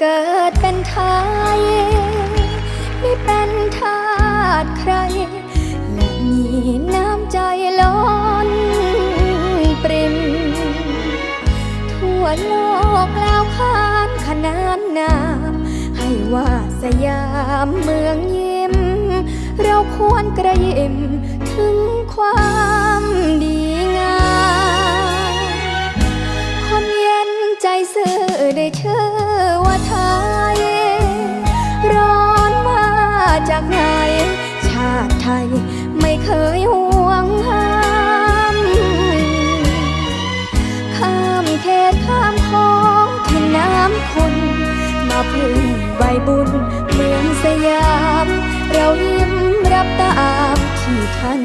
เกิดเป็นไทยไม่เป็นทาสใคร และมีน้ำใจล้นปริม ทั่วโลกกล่าวขานขนานนามให้ว่าสยามเมืองยิ้ม เราควรกระยิมถึงความดีงามคนเย็นใจซื่อได้เชื่อว่า จากไหน ชาติไทยไม่เคยห่วงห้ามข้ามเขตข้ามคลองที่น้ำคุณมาพึ่งใบบุญเมืองสยาม เรายิ้มรับตามที่ท่าน